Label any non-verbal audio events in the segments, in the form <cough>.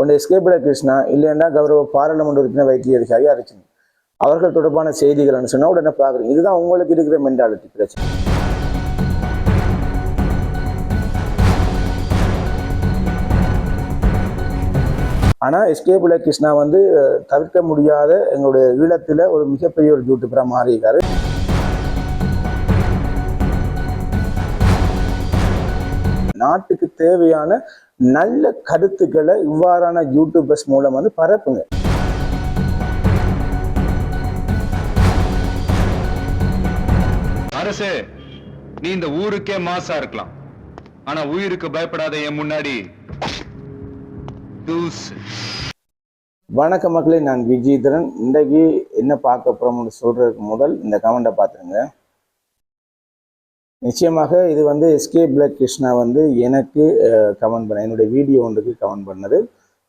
ஒன்று எஸ்கேபிட கிருஷ்ணா இல்லைன்னா கௌரவ பாராளுமன்ற உறுப்பினர் வைத்திய அதிகாரி அரிச்சன் அவர்கள் தொடர்பான செய்திகள்னு சொன்னால் உடனே பார்க்குறீங்க இதுதான் உங்களுக்கு இருக்கிற மென்டாலிட்டி பிரச்சனை. ஆனா பிள்ளை கிருஷ்ணா வந்து தவிர்க்க முடியாத எங்களுடைய ஈழத்தில் ஒரு மிகப்பெரிய ஒரு யூடியூபரா மாறியிருக்காரு. நாட்டுக்கு தேவையான நல்ல கருத்துக்களை இவ்வாறான யூடியூபர்ஸ் மூலம் வந்து பரப்புங்க. அரசே நீ இந்த ஊருக்கே மாசா இருக்கலாம். ஆனா உயிருக்கு பயப்படாத என் முன்னாடி வணக்க மக்களே நான் விஜயதரன் இன்றைக்கு என்ன பார்க்க போறோம்னு சொல்றதுக்கு முதல் இந்த கமெண்ட்டை பார்த்துருங்க. நிச்சயமாக இது வந்து எஸ்கே பிளக் கிருஷ்ணா வந்து எனக்கு கமெண்ட் பண்ண என்னுடைய வீடியோ ஒன்றுக்கு கமெண்ட் பண்ணது.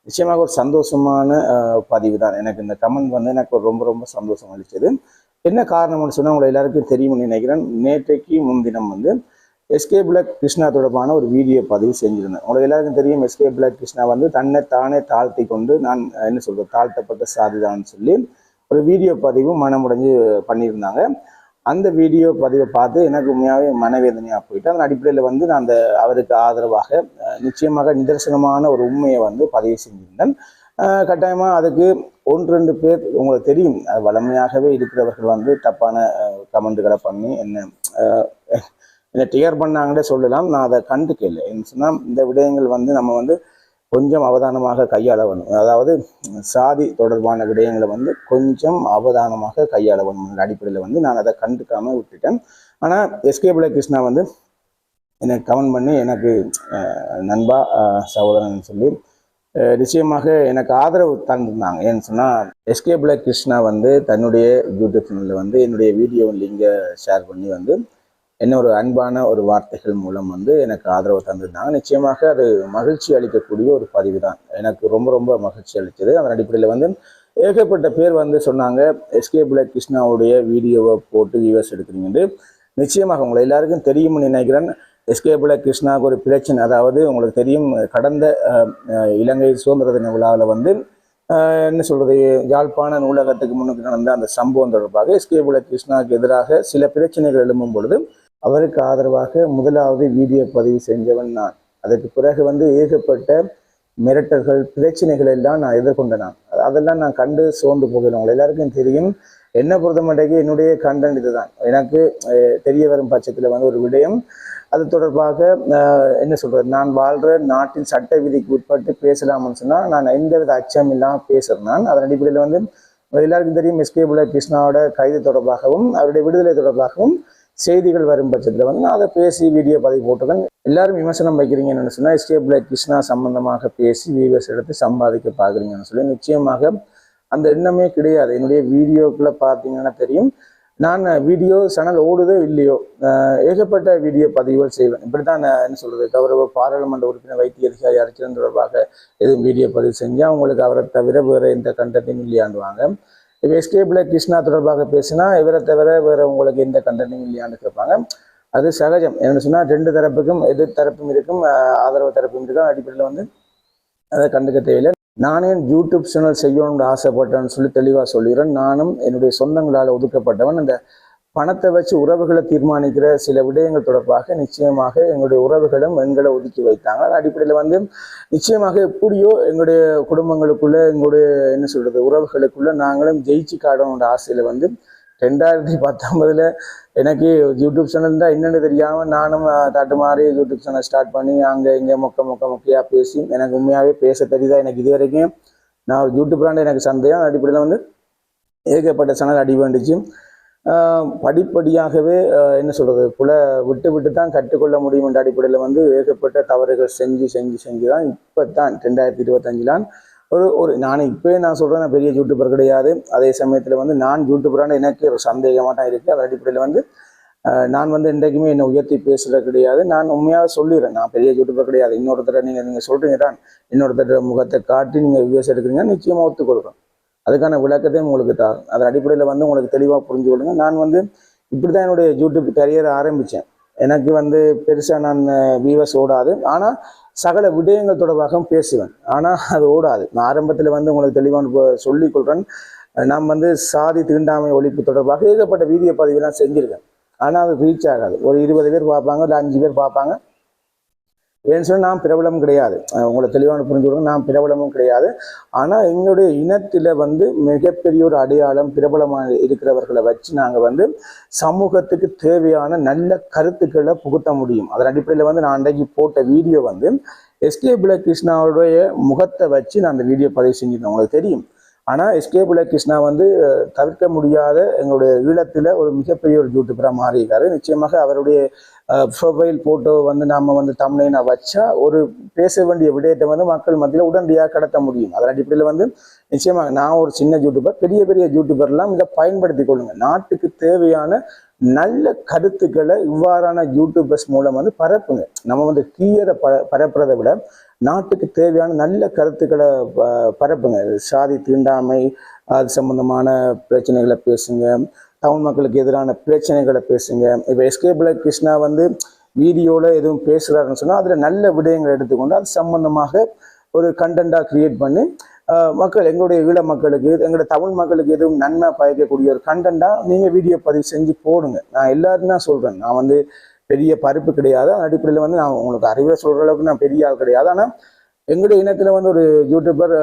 நிச்சயமாக ஒரு சந்தோஷமான பதிவு தான் எனக்கு இந்த கமெண்ட் வந்து எனக்கு ரொம்ப ரொம்ப சந்தோஷம் அளிச்சது என்ன காரணம்னு சொன்னால் உங்களை எல்லாருக்கும் தெரியும்னு நினைக்கிறேன். நேற்றைக்கு முன்தினம் வந்து எஸ்கே பிளக் கிருஷ்ணா தொடர்பான ஒரு வீடியோ பதிவு செஞ்சிருந்தேன். உங்களுக்கு எல்லாருக்கும் தெரியும் எஸ்கே பிளாக் கிருஷ்ணா வந்து தன்னை தானே தாழ்த்தி கொண்டு நான் என்ன சொல்கிறேன் தாழ்த்தப்பட்ட சாதிதான்னு சொல்லி ஒரு வீடியோ பதிவு மனமுடைஞ்சு பண்ணியிருந்தாங்க. அந்த வீடியோ பதிவை பார்த்து எனக்கு உண்மையாகவே மனவேதனையாக போயிட்டு அதன் அடிப்படையில் வந்து நான் அந்த அவருக்கு ஆதரவாக நிச்சயமாக நிதர்சனமான ஒரு உண்மையை வந்து பதிவு செஞ்சிருந்தேன். கட்டாயமாக அதுக்கு ஒன்று ரெண்டு பேர் உங்களுக்கு தெரியும். அது வளமையாகவே இருக்கிறவர்கள் வந்து தப்பான கமெண்ட்டுகளை பண்ணி என்ன என்னை டிகர் பண்ணாங்கன்னே சொல்லலாம். நான் அதை கண்டுக்கல என்ன சொன்னால் இந்த விடயங்கள் வந்து நம்ம வந்து கொஞ்சம் அவதானமாக கையாள வேணும் அதாவது சாதி தொடர்பான விடயங்களை வந்து கொஞ்சம் அவதானமாக கையாள வேணும் அடிப்படையில் வந்து நான் அதை கண்டுக்காமல் விட்டுட்டேன். ஆனால் எஸ்கே பிள்ளை கிருஷ்ணா வந்து என்னை கவன் பண்ணி எனக்கு நண்பா சகோதரன் சொல்லி நிச்சயமாக எனக்கு ஆதரவு தந்திருந்தாங்க. ஏன்னு சொன்னால் எஸ்கே பிள்ளை கிருஷ்ணா வந்து தன்னுடைய யூடியூப் சேனலில் வந்து என்னுடைய வீடியோ லிங்கை ஷேர் பண்ணி வந்து என்ன ஒரு அன்பான ஒரு வார்த்தைகள் மூலம் வந்து எனக்கு ஆதரவு தந்திருந்தாங்க. நிச்சயமாக அது மகிழ்ச்சி அளிக்கக்கூடிய ஒரு பதிவு தான் எனக்கு ரொம்ப ரொம்ப மகிழ்ச்சி அளித்தது. அதன் அடிப்படையில் வந்து ஏகப்பட்ட பேர் வந்து சொன்னாங்க எஸ்கே பிளக் கிருஷ்ணாவுடைய வீடியோவை போட்டு வியூவர்ஸ் எடுக்கிறீங்கன்னு நிச்சயமாக உங்களை எல்லாருக்கும் தெரியும்னு நினைக்கிறேன். எஸ்கே பிளக் கிருஷ்ணாவுக்கு ஒரு பிரச்சனை அதாவது உங்களுக்கு தெரியும் கடந்த இலங்கை சுதந்திர தின விழாவில் வந்து என்ன சொல்றது யாழ்ப்பாண நூலகத்துக்கு முன்னுக்கு நடந்த அந்த சம்பவம் தொடர்பாக எஸ்கே புல கிருஷ்ணாவுக்கு எதிராக சில பிரச்சனைகள் எழும்பும் பொழுது அவருக்கு ஆதரவாக முதலாவது வீடியோ பதிவு செஞ்சவன் நான். அதற்கு பிறகு வந்து ஏகப்பட்ட மிரட்டல்கள் பிரச்சனைகள் எல்லாம் நான் எதிர்கொண்ட நான். அதெல்லாம் நான் கண்டு சோர்ந்து போகிறேன். உங்களை எல்லாருக்கும் தெரியும். என்ன பொறுத்தமட்டைக்கு என்னுடைய கண்டென்ட் இதுதான். எனக்கு தெரிய வரும் பட்சத்தில் வந்து ஒரு விடயம். அது தொடர்பாக என்ன சொல்றது? நான் வாழ்ற நாட்டின் சட்ட விதிக்கு உட்பட்டு பேசலாம்னு சொன்னால் நான் எந்தவித அச்சம் இல்லாமல் பேசுறேன் நான். அதன் அடிப்படையில் வந்து எல்லாருக்கும் தெரியும். எஸ்கே புல கிருஷ்ணாவோட கைது தொடர்பாகவும் அவருடைய விடுதலை தொடர்பாகவும் செய்திகள் வரும் பட்சத்தில் வந்து நான் அதை பேசி வீடியோ பதிவு போட்டுருக்கேன் எல்லாரும் விமர்சனம் வைக்கிறீங்கன்னு சொன்னால் எஸ்கே பிளே கிருஷ்ணா சம்பந்தமாக பேசி வீவர்ஸ் எடுத்து சம்பாதிக்க பார்க்குறீங்கன்னு சொல்லி நிச்சயமாக அந்த எண்ணமே கிடையாது. என்னுடைய வீடியோக்குள்ள பார்த்தீங்கன்னா தெரியும். நான் வீடியோ சேனல் ஓடுதோ இல்லையோ ஏகப்பட்ட வீடியோ பதிவுகள் செய்வேன். இப்படி தான் என்ன சொல்கிறது கௌரவ பாராளுமன்ற உறுப்பினர் வைத்திய அதிகாரி அரசியல் தொடர்பாக எதுவும் வீடியோ பதிவு செஞ்சால் அவங்களுக்கு அவரை தவிர வேற எந்த கண்டத்தையும் இல்லையாண்டுவாங்க. இப்போ எஸ்கேபில் கிருஷ்ணா தொடர்பாக பேசினா இவரை தவிர வேற உங்களுக்கு எந்த கண்டனையும் இல்லையான்னு கேட்பாங்க. அது சகஜம். என்ன சொன்னா ரெண்டு தரப்புக்கும் எதிர் தரப்பும் இருக்கும் ஆதரவு தரப்பும் இருக்கும். அடிப்படையில் வந்து அதை கண்டுக்க தேவையில்லை நானே யூடியூப் சேனல் செய்யணும்னு ஆசைப்பட்டேன்னு சொல்லி தெளிவாக சொல்லிடுறேன். நானும் என்னுடைய சொந்தங்களால் ஒதுக்கப்பட்டவன். அந்த பணத்தை வச்சு உறவுகளை தீர்மானிக்கிற சில விடயங்கள் தொடர்பாக நிச்சயமாக எங்களுடைய உறவுகளும் எங்களை ஒதுக்கி வைத்தாங்க. அது அடிப்படையில் வந்து நிச்சயமாக எப்படியோ எங்களுடைய குடும்பங்களுக்குள்ள எங்களுடைய என்ன சொல்றது உறவுகளுக்குள்ள நாங்களும் ஜெயிச்சு காடணுன்ற ஆசையில வந்து ரெண்டாயிரத்தி பத்தொன்பதுல எனக்கு யூடியூப் சேனல் தான் என்னென்னு தெரியாம நானும் அஹ், தாட்டு மாதிரி யூடியூப் சேனல் ஸ்டார்ட் பண்ணி அங்க இங்க மொக்க மொக்க மொக்கையா பேசி எனக்கு உண்மையாவே பேச தெரியுதா எனக்கு இது வரைக்கும்? நான் ஒரு யூடியூப்ராண்டு எனக்கு சந்தேகம். அடிப்படையில் வந்து ஏகப்பட்ட சேனல் அடி வேண்டுச்சு. படிப்படியாகவே என்ன சொல்கிறது புல விட்டு விட்டு தான் கற்றுக்கொள்ள முடியும் என்ற அடிப்படையில் வந்து ஏகப்பட்ட தவறுகள் செஞ்சு செஞ்சு செஞ்சு தான் இப்போ தான் ரெண்டாயிரத்தி இருபத்தஞ்சிலான் ஒரு ஒரு நான் இப்போயே நான் சொல்கிறேன் நான் பெரிய யூடியூபர் கிடையாது. அதே சமயத்தில் வந்து நான் யூடியூபரான எனக்கு ஒரு சந்தேகமாக தான் இருக்குது அதன் அடிப்படையில் வந்து நான் வந்து என்றைக்குமே என்னை உயர்த்தி பேசுறது கிடையாது. நான் உண்மையாக சொல்லிடுறேன் நான் பெரிய யூடியூபர் கிடையாது. இன்னொருத்தரை நீங்கள் நீங்கள் சொல்கிறீங்க தான். இன்னொருத்தர் முகத்தை காட்டி நீங்கள் வியூஸ் எடுக்கிறீங்க நிச்சயமாக ஒத்துக்கொள்கிறேன் அதுக்கான விளக்கத்தையும் உங்களுக்கு தரும் அதன் அடிப்படையில் வந்து உங்களுக்கு தெளிவாக புரிஞ்சு கொள்ளுங்க நான் வந்து இப்படி தான் என்னுடைய யூடியூப் கரியரை ஆரம்பித்தேன் எனக்கு வந்து பெருசாக நான் வியூவர்ஸ் ஓடாது. ஆனால் சகல விடயங்கள் தொடர்பாக பேசுவேன். ஆனால் அது ஓடாது. நான் ஆரம்பத்தில் வந்து உங்களுக்கு தெளிவான சொல்லிக் கொள்கிறேன் நான் வந்து சாதி தீண்டாமை ஒழிப்பு தொடர்பாக ஏகப்பட்ட வீடியோ பதிவுலாம் செஞ்சுருக்கேன். ஆனால் அது ரீச் ஆகாது. ஒரு இருபது பேர் பார்ப்பாங்க இல்லை அஞ்சு பேர் பார்ப்பாங்க. ஏன்னு சொன்னால் நான் பிரபலம் கிடையாது. உங்களை தெளிவான புரிஞ்சு கொடுங்க நான் பிரபலமும் கிடையாது. ஆனால் எங்களுடைய இனத்தில் வந்து மிகப்பெரிய ஒரு அடையாளம் பிரபலமாக இருக்கிறவர்களை வச்சு நாங்கள் வந்து சமூகத்துக்கு தேவையான நல்ல கருத்துக்களை புகுத்த முடியும். அதன் அடிப்படையில் வந்து நான் அன்றைக்கு போட்ட வீடியோ வந்து எஸ்கே பிள கிருஷ்ணாவுடைய முகத்தை வச்சு நான் அந்த வீடியோ பதிவு செஞ்சிருந்தேன். உங்களுக்கு தெரியும். ஆனால் எஸ்கே பிள்ளை கிருஷ்ணா வந்து தவிர்க்க முடியாத எங்களுடைய ஈழத்தில் ஒரு மிகப்பெரிய ஒரு யூடியூபராக மாறியிருக்காரு. நிச்சயமாக அவருடைய ப்ரொஃபைல் போட்டோ வந்து நாம் வந்து தமிழ்னா வச்சா ஒரு பேச வேண்டிய விடயத்தை வந்து மக்கள் மத்தியில் உடனடியாக கடத்த முடியும். அதன் அடிப்படையில் வந்து நிச்சயமாக நான் ஒரு சின்ன யூடியூபர் பெரிய பெரிய யூடியூபர்லாம் இதை பயன்படுத்தி கொள்ளுங்க நாட்டுக்கு தேவையான நல்ல கருத்துக்களை இவ்வாறான யூடியூபர்ஸ் மூலம் வந்து பரப்புங்க நம்ம வந்து தீயதை ப பரப்புறதை விட நாட்டுக்கு தேவையான நல்ல கருத்துக்களை ப- பரப்புங்க. சாதி தீண்டாமை அது சம்பந்தமான பிரச்சனைகளை பேசுங்க. தமிழ் மக்களுக்கு எதிரான பிரச்சனைகளை பேசுங்க. இப்போ எஸ்கேபிள கிருஷ்ணா வந்து வீடியோவில் எதுவும் பேசுகிறாருன்னு சொன்னால் அதில் நல்ல விடயங்களை எடுத்துக்கொண்டு அது சம்பந்தமாக ஒரு கண்டென்ட்டாக க்ரியேட் பண்ணி மக்கள் எங்களுடைய ஈழ மக்களுக்கு எங்களுடைய தமிழ் மக்களுக்கு எதுவும் நன்மை பயக்கக்கூடிய ஒரு கண்டென்ட்டாக நீங்கள் வீடியோ பதிவு செஞ்சு போடுங்க. நான் எல்லாரும் தான் சொல்கிறேன் நான் வந்து பெரிய பருப்பு கிடையாது. அதன் அடிப்படையில் வந்து நான் உங்களுக்கு அறிவை சொல்கிற அளவுக்கு நான் பெரிய ஆள் கிடையாது. ஆனால் எங்களுடைய இனத்தில் வந்து ஒரு யூடியூபர்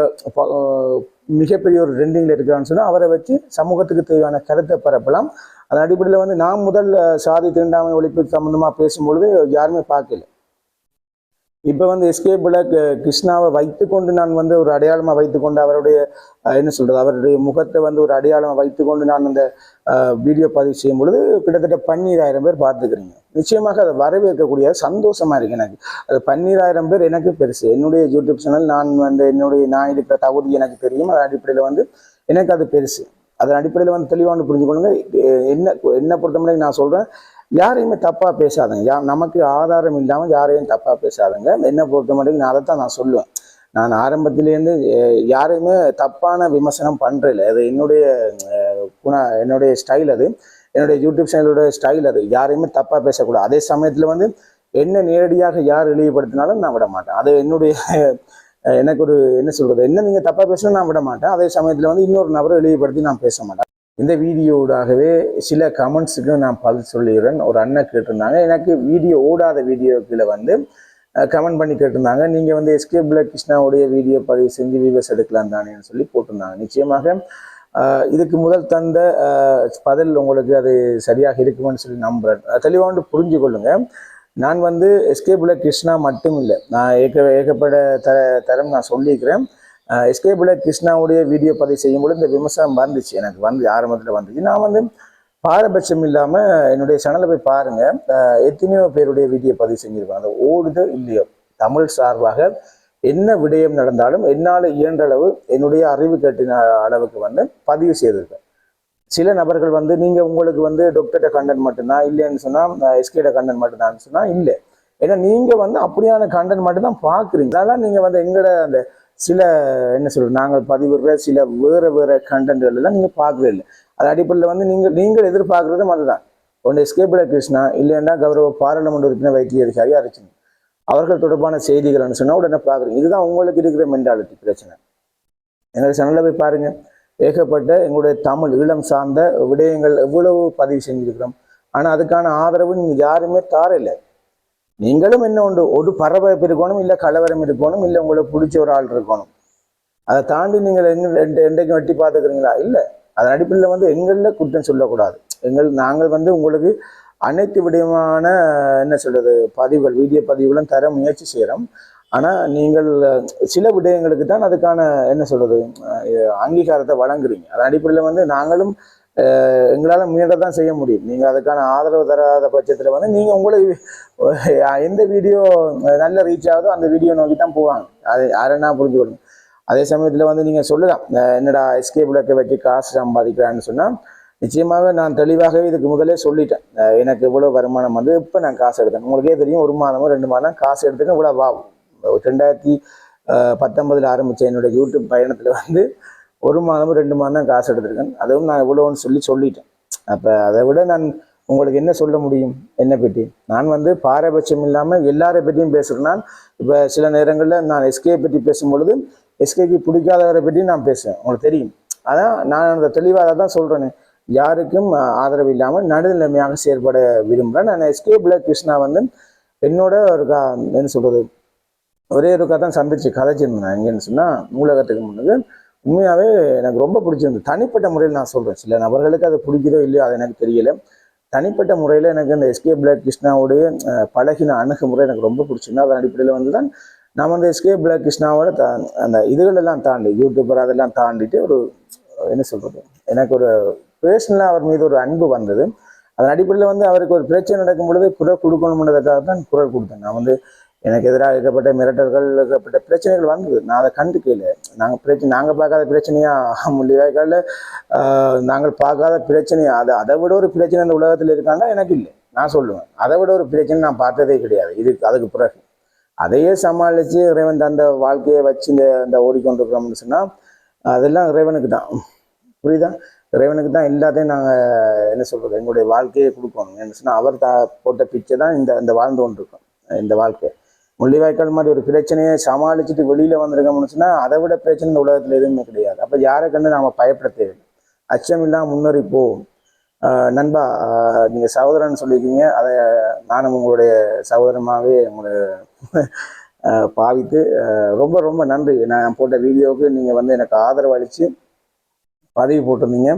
மிகப்பெரிய ஒரு ட்ரெண்டிங்கில் இருக்கிறான்னு சொன்னால் அவரை வச்சு சமூகத்துக்கு தேவையான கருத்தை பரப்பலாம். அதன் அடிப்படையில் வந்து நான் முதல் சாதி திருண்டாமை ஒழிப்பு சம்மந்தமாக பேசும்பொழுது யாருமே பார்க்கல. இப்போ வந்து எஸ்கே பிளக் கிருஷ்ணாவை வைத்துக்கொண்டு நான் வந்து ஒரு அடையாளமாக வைத்துக்கொண்டு அவருடைய என்ன சொல்கிறது அவருடைய முகத்தை வந்து ஒரு அடையாளமாக வைத்துக்கொண்டு நான் அந்த வீடியோ பதிவு செய்யும் பொழுது கிட்டத்தட்ட பன்னீராயிரம் பேர் பார்த்துக்கிறீங்க. நிச்சயமாக அதை வரவேற்கக்கூடிய சந்தோஷமாக இருக்கு எனக்கு. அது பன்னீராயிரம் பேர் எனக்கு பெருசு. என்னுடைய யூடியூப் சேனல் நான் வந்து என்னுடைய நான் இருக்கிற தகுதி எனக்கு தெரியும். அதன் அடிப்படையில் வந்து எனக்கு அது பெருசு. அதன் அடிப்படையில் வந்து தெளிவான புரிஞ்சுக்கொள்ளுங்க. என்ன என்ன பொறுத்தவரைக்கும் நான் சொல்கிறேன் யாரையுமே தப்பாக பேசாதங்க. யா நமக்கு ஆதாரம் இல்லாமல் யாரையும் தப்பாக பேசாதங்க. என்னை பொறுத்த மட்டும் நான் அதை தான் நான் சொல்லுவேன். நான் ஆரம்பத்திலேருந்து யாரையுமே தப்பான விமர்சனம் பண்ணுறதில்ல அது என்னுடைய குண என்னுடைய ஸ்டைல் அது. என்னுடைய யூடியூப் சேனலோட ஸ்டைல் அது. யாரையுமே தப்பாக பேசக்கூடாது. அதே சமயத்தில் வந்து என்ன நேரடியாக யார் இழிவுபடுத்தினாலும் நான் விட மாட்டேன். அது என்னுடைய எனக்கு ஒரு என்ன சொல்கிறது என்ன நீங்கள் தப்பாக பேசினா நான் விட மாட்டேன். அதே சமயத்தில் வந்து இன்னொரு நபரை இழிவுபடுத்தி நான் பேச மாட்டேன். இந்த வீடியோடாகவே சில கமெண்ட்ஸுக்கு நான் பதில் சொல்லிடுறேன். ஒரு அண்ணன் கேட்டிருந்தாங்க. எனக்கு வீடியோ ஓடாத வீடியோக்களை வந்து கமெண்ட் பண்ணி கேட்டிருந்தாங்க. நீங்கள் வந்து எஸ்கே பிளக் கிருஷ்ணாவுடைய வீடியோ பதிவு செஞ்சு வீடியோஸ் எடுக்கலாம் தானேன்னு சொல்லி போட்டிருந்தாங்க. நிச்சயமாக இதுக்கு முதல் தந்த பதில் உங்களுக்கு அது சரியாக இருக்குமென்னு சொல்லி நம்புறேன். தெளிவாண்டு புரிஞ்சு கொள்ளுங்கள் நான் வந்து எஸ்கே பிளக் கிருஷ்ணா மட்டும் இல்லை நான் ஏக ஏகப்பட த தரம் நான் சொல்லியிருக்கிறேன். எஸ்கே பிள்ளை கிருஷ்ணாவுடைய வீடியோ பதிவு செய்யும்போது இந்த விமர்சனம் வந்துச்சு எனக்கு வந்து ஆரம்பத்தில் வந்துச்சு. நான் வந்து பாரபட்சம் இல்லாமல் என்னுடைய சேனலை போய் பாருங்கள் எத்தனையோ பேருடைய வீடியோ பதிவு செஞ்சுருப்பாங்க. அந்த ஓடுதோ இல்லையோ தமிழ் சார்பாக என்ன விடயம் நடந்தாலும் என்னால் இயன்ற அளவு என்னுடைய அறிவு கட்டின அளவுக்கு வந்து பதிவு செய்திருக்கேன் சில நபர்கள் வந்து நீங்கள் உங்களுக்கு வந்து டாக்டர்கிட்ட கண்டென்ட் மட்டும்தான் இல்லைன்னு சொன்னால் எஸ்கேட கண்டென்ட் மட்டும்தான் சொன்னால் இல்லை. ஏன்னா நீங்கள் வந்து அப்படியான கண்டென்ட் மட்டும்தான் பார்க்குறீங்க அதனால் அதெல்லாம் வந்து எங்களோட அந்த சில என்ன சொல்றது நாங்கள் பதிவிடுற சில வேற வேற கண்டென்ட்கள் எல்லாம் நீங்கள் பார்க்கவே இல்லை. அது அடிப்படையில் வந்து நீங்கள் நீங்கள் எதிர்பார்க்குறதும் அதுதான். ஒன்று எஸ்கேபிட கிருஷ்ணா இல்லைன்னா கௌரவ பாராளுமன்ற உறுப்பினர் வைத்திய அதிகாரி அரைச்சன் அவர்கள் தொடர்பான செய்திகள்னு சொன்னால் உடனே பார்க்குறீங்க. இதுதான் உங்களுக்கு இருக்கிற மென்டாலிட்டி பிரச்சனை. எங்கள் சேனலில் போய் பாருங்கள் ஏகப்பட்ட எங்களுடைய தமிழ் ஈழம் சார்ந்த விடயங்கள் எவ்வளவு பதிவு செஞ்சுருக்கிறோம். ஆனால் அதுக்கான ஆதரவு நீங்கள் யாருமே தாரில்லை நீங்களும் என்ன உண்டு? ஒரு பரபரப்பு இருக்கணும் இல்ல கலவரம் இருக்கணும் இல்லை உங்களுக்கு பிடிச்ச ஒரு ஆள் இருக்கணும். அதை தாண்டி நீங்கள் எங்க என்றைக்கும் வெட்டி பார்த்துக்கிறீங்களா? இல்லை. அதன் அடிப்படையில் வந்து எங்களில் குற்றம் சொல்லக்கூடாது. எங்கள் நாங்கள் வந்து உங்களுக்கு அனைத்து விதமான என்ன சொல்றது பதிவுகள் வீடியோ பதிவுகளும் தர முயற்சி செய்கிறோம். ஆனா நீங்கள் சில விடயங்களுக்கு தான் அதுக்கான என்ன சொல்றது அங்கீகாரத்தை வழங்குறீங்க. அதன் அடிப்படையில் வந்து நாங்களும் எங்களால் முயன்ற தான் செய்ய முடியும். நீங்கள் அதுக்கான ஆதரவு தராத பட்சத்தில் வந்து நீங்கள் உங்களை எந்த வீடியோ நல்ல ரீச் ஆகுதோ அந்த வீடியோ நோக்கி தான் போவாங்க. அது யாருன்னா புரிஞ்சுக்கணும் அதே சமயத்தில் வந்து நீங்கள் சொல்லலாம் என்னடா எஸ்கே பிளக்கை வச்சு காசு சம்பாதிக்கிறான்னு சொன்னால் நிச்சயமாக நான் தெளிவாகவே இதுக்கு முதலே சொல்லிட்டேன். எனக்கு இவ்வளோ வருமானம் வந்து இப்போ நான் காசு எடுத்தேன். உங்களுக்கே தெரியும் ஒரு மாதமோ ரெண்டு மாதம் காசு எடுத்துட்டு இவ்வளோ வாவும் ரெண்டாயிரத்தி பத்தொன்பதில் ஆரம்பித்த என்னுடைய யூடியூப் பயணத்தில் வந்து ஒரு மாதமும் ரெண்டு மாதம் தான் காசு எடுத்திருக்கேன். அதுவும் நான் இவ்வளோன்னு சொல்லி சொல்லிட்டேன். அப்போ அதை விட நான் உங்களுக்கு என்ன சொல்ல முடியும்? என்னை பற்றி நான் வந்து பாரபட்சம் இல்லாமல் எல்லாரை பற்றியும் பேசுகிறேன்னா இப்போ சில நேரங்களில் நான் எஸ்கே பற்றி பேசும்பொழுது எஸ்கேக்கு பிடிக்காதவரை பற்றி நான் பேசுவேன். உங்களுக்கு தெரியும். அதான் நான் அந்த தெளிவாக தான் சொல்கிறேனே யாருக்கும் ஆதரவு இல்லாமல் நடுநிலைமையாக செயற்பட விரும்புகிறேன் நான் எஸ்கே பிளக் கிருஷ்ணா வந்து என்னோட ஒரு கா என்ன சொல்கிறது ஒரே ஒருக்கா தான் சந்திச்சு. கதைச்சிருந்தேன் எங்கேன்னு சொன்னால் நூலகத்துக்கு முன்னது உண்மையாகவே எனக்கு ரொம்ப பிடிச்சிருந்தது. தனிப்பட்ட முறையில் நான் சொல்கிறேன் சில நபர்களுக்கு அது பிடிக்குதோ இல்லையோ அது எனக்கு தெரியல. தனிப்பட்ட முறையில் எனக்கு இந்த எஸ்கே பிளாக் கிருஷ்ணாவுடைய பழகின அணுகுமுறை எனக்கு ரொம்ப பிடிச்சிருந்தது. அதன் அடிப்படையில் வந்து தான் நான் வந்து எஸ்கே பிளாக் கிருஷ்ணாவோட த அந்த இதுகளெல்லாம் தாண்டி யூடியூபர் அதெல்லாம் தாண்டிட்டு ஒரு என்ன சொல்கிறது எனக்கு ஒரு பேர்சனலாக அவர் மீது ஒரு அன்பு வந்தது. அதன் அடிப்படையில் வந்து அவருக்கு ஒரு பிரச்சனை நடக்கும் பொழுது குரல் கொடுக்கணும்ன்றதுக்காக தான் குரல் கொடுத்தேன். நான் வந்து எனக்கு எதிராக இருக்கப்பட்ட மிரட்டல்கள் இருக்கப்பட்ட பிரச்சனைகள் வந்தது. நான் அதை கண்டு கேளு. நாங்கள் பிரச்சனை <laughs> நாங்கள் பார்க்காத பிரச்சனையா? முள்ளிவாய்க்கால நாங்கள் பார்க்காத பிரச்சனையா? அதை அதை விட ஒரு பிரச்சனை இந்த உலகத்தில் இருக்காண்டா எனக்கு இல்லை. நான் சொல்லுவேன். அதை விட ஒரு பிரச்சனை நான் பார்த்ததே கிடையாது. இது அதுக்கு பிறகு. அதையே சமாளித்து இறைவன் தந்த வாழ்க்கையை வச்சு இந்த இந்த ஓடிக்கொண்டிருக்கிறோம்னு சொன்னால் அதெல்லாம் இறைவனுக்கு தான். புரியுதா? இறைவனுக்கு தான் எல்லாத்தையும் நாங்கள் என்ன சொல்கிறது எங்களுடைய வாழ்க்கையை கொடுக்கணும். என்ன சொன்னால் அவர் தா போட்ட பிச்சை தான் இந்த இந்த வாழ்ந்து கொண்டிருக்கோம். இந்த வாழ்க்கை. முள்ளிவாய்க்கால் மாதிரி ஒரு பிரச்சனையை சமாளிச்சுட்டு வெளியில் வந்திருக்கோம்னு சொன்னால் அதை விட பிரச்சனை இந்த உலகத்தில் எதுவுமே கிடையாது. அப்போ யாரை கண்டு நாம் பயப்பட தேவையில்லை. அச்சம் இல்லாமல் முன்னேறி போவோம் நண்பா நீங்கள் சகோதரன் சொல்லியிருக்கீங்க. அதை நானும் உங்களுடைய சகோதரமாகவே உங்களை பாவித்து ரொம்ப ரொம்ப நன்றி. நான் போட்ட வீடியோவுக்கு நீங்கள் வந்து எனக்கு ஆதரவு அளித்து பதிவு போட்டிருந்தீங்க.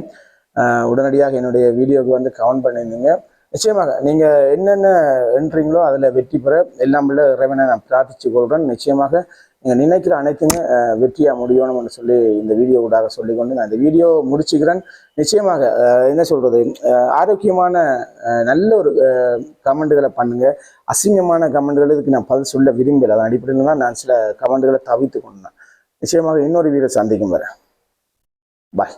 உடனடியாக என்னுடைய வீடியோவுக்கு வந்து கமெண்ட் பண்ணியிருந்தீங்க. நிச்சயமாக நீங்கள் என்னென்ன என்றீங்களோ அதில் வெற்றி பெற எல்லாம் உள்ள இறைவனை நான் பிரார்த்திச்சு கொள்கிறேன் நிச்சயமாக நீங்கள் நினைக்கிற அனைத்துமே வெற்றியாக முடியணும்னு சொல்லி இந்த வீடியோ ஊடாக சொல்லிக்கொண்டு நான் இந்த வீடியோ முடிச்சுக்கிறேன். நிச்சயமாக என்ன சொல்கிறது ஆரோக்கியமான நல்ல ஒரு கமெண்ட்டுகளை பண்ணுங்கள் அசிங்கமான கமெண்ட்கள் இதுக்கு நான் பதில் சொல்ல விரும்பல. அதன் அடிப்படையில் தான் நான் சில கமெண்ட்டுகளை தவிர்த்து கொண்டேன். நிச்சயமாக இன்னொரு வீடியோ சந்திக்கும் வரேன் பாய்